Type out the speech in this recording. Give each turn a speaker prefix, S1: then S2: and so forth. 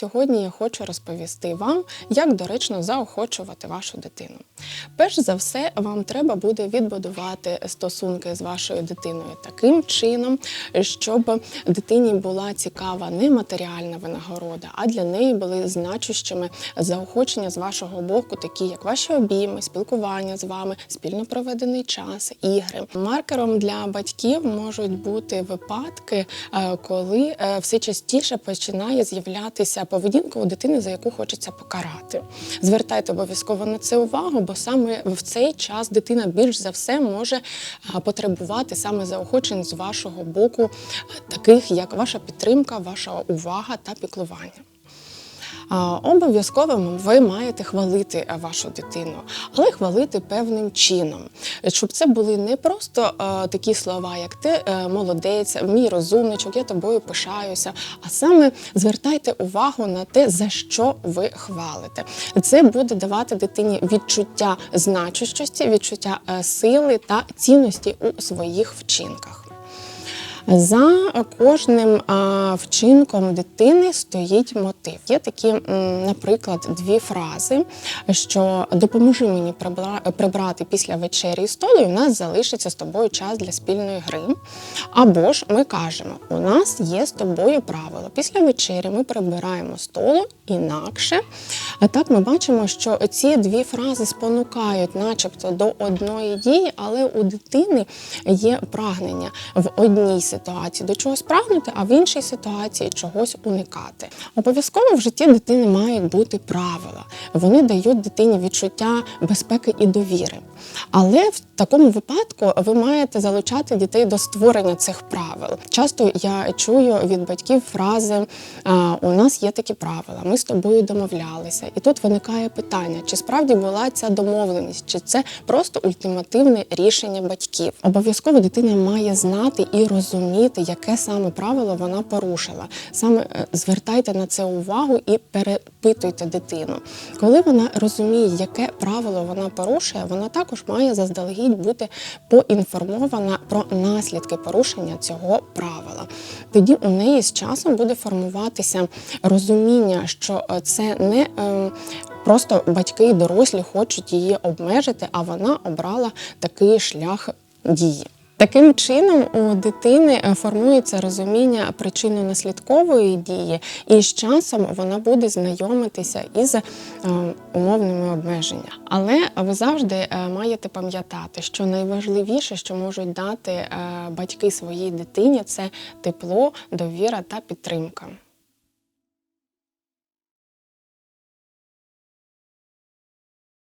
S1: сьогодні я хочу розповісти вам, як доречно заохочувати вашу дитину. Перш за все, вам треба буде відбудувати стосунки з вашою дитиною таким чином, щоб дитині була цікава не матеріальна винагорода, а для неї були значущими заохочення з вашого боку, такі як ваші обійми, спілкування з вами, спільно проведений час, ігри. Маркером для батьків можуть бути випадки, е, коли е, все частіше починає з'являтися поведінка у дитини, за яку хочеться покарати. Звертайте обов'язково на це увагу, бо саме в цей час дитина більш за все може потребувати саме заохочень з вашого боку, таких як ваша підтримка, ваша увага та піклування. А, Обов'язково ви маєте хвалити е, вашу дитину, але хвалити певним чином, щоб це були не просто е, такі слова, як ти е, молодець, мій розумничок, я тобою пишаюся. А саме звертайте увагу на те, за що ви хвалите. Це буде давати дитині відчуття значущості, відчуття сили та цінності у своїх вчинках. За кожним вчинком дитини стоїть мотив. Є такі, наприклад, дві фрази, що допоможи мені прибрати після вечері столу, і в нас залишиться з тобою час для спільної гри. Або ж ми кажемо, у нас є з тобою правило. Після вечері ми прибираємо столу інакше. А так ми бачимо, що ці дві фрази спонукають, начебто, до одної дії, але у дитини є прагнення в одній ситуації до чогось прагнути, а в іншій ситуації чогось уникати. Обов'язково в житті дитини мають бути правила. Вони дають дитині відчуття безпеки і довіри. Але в такому випадку ви маєте залучати дітей до створення цих правил. Часто я чую від батьків фрази: у нас є такі правила, ми з тобою домовлялися. І тут виникає питання: чи справді була ця домовленість, чи це просто ультимативне рішення батьків? Обов'язково дитина має знати і розуміти, яке саме правило вона порушила. Саме е, звертайте на це увагу і перепитуйте дитину. Коли вона розуміє, яке правило вона порушує, вона також має заздалегідь бути поінформована про наслідки порушення цього правила. Тоді у неї з часом буде формуватися розуміння, що е, це не е, Просто батьки і дорослі хочуть її обмежити, а вона обрала такий шлях дії. Таким чином у дитини е, формується розуміння причинно-наслідкової дії, і з часом вона буде знайомитися із е, умовними обмеженнями. Але ви завжди е, маєте пам'ятати, що найважливіше, що можуть дати батьки своїй дитині, це тепло, довіра та підтримка.